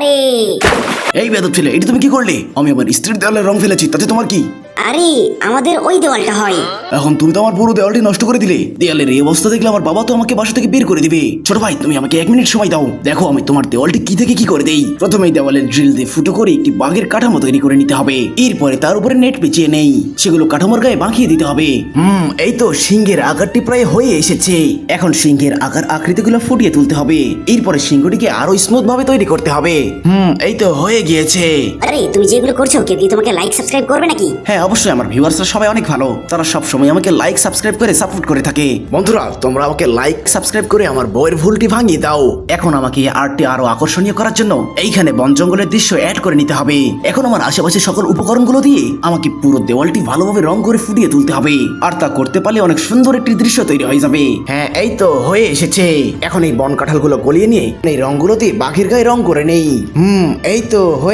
আরে। এই বেদব ছেলে এটা তুমি কি করলে? আমি আমার স্ত্রীর দেওয়ালে রং ফেলেছি তাতে তোমার কি? আরে আমাদের ওই দেওয়ালটা হয়। এখন তুমি তো আমার পুরো দেওয়ালটি নষ্ট করে দিলে। দেওয়ালের এই অবস্থা দেখলে আমার বাবা তো আমাকে বাসা থেকে বের করে দিবে। ছোট ভাই তুমি আমাকে এক মিনিট সময় দাও। দেখো আমি তোমার দেওয়ালটি কি থেকে কি করে দেই। প্রথমে দেওয়ালের ড্রিল দিয়ে ফুটো করে একটি বাঘের কাঠামো তৈরি করে নিতে হবে। এরপরে তার উপরে নেট পেঁচিয়ে নেই। সেগুলো কাঠামোর গায়ে বাঁকিয়ে দিতে হবে। হুম এই তো সিংহের আকারটি প্রায় হয়ে এসেছে। এখন সিংহের আকার আকৃতিগুলো ফুটিয়ে তুলতে হবে। এরপরে সিংহটিকে আরও স্মুথ ভাবে তৈরি করতে হবে। হুম এই তো হয়ে গিয়েছে। আরে তুমি যেগুলো করছ কেউ কি তোমাকে লাইক সাবস্ক্রাইব করবে নাকি? হ্যাঁ অবশ্যই আমার ভিউয়ার্সরা সবাই অনেক ভালো। তারা সব সময় আমাকে লাইক সাবস্ক্রাইব করে সাপোর্ট করে থাকে। বন্ধুরা তোমরা আমাকে লাইক সাবস্ক্রাইব করে আমার বইয়ের ভুলটি ভাঙিয়ে দাও। এখন আমাকে আর্টটি আরও আকর্ষণীয় করার জন্য এইখানে বন জঙ্গলের দৃশ্য অ্যাড করে নিতে হবে। এখন আমার আশেপাশে সকল উপকরণগুলো দিয়ে আমাকে পুরো দেওয়ালটি ভালোভাবে রং করে ফুটিয়ে তুলতে হবে। আর তা করতে পারলে অনেক সুন্দর একটি দৃশ্য তৈরি হয়ে যাবে। হ্যাঁ এই তো হয়ে এসেছে। এখন এই বন কাঁঠালগুলো গলিয়ে নিয়ে এই রংগুলো দিয়ে বাঘের গায়ে রং করে নেই। হুম এই তো হয়ে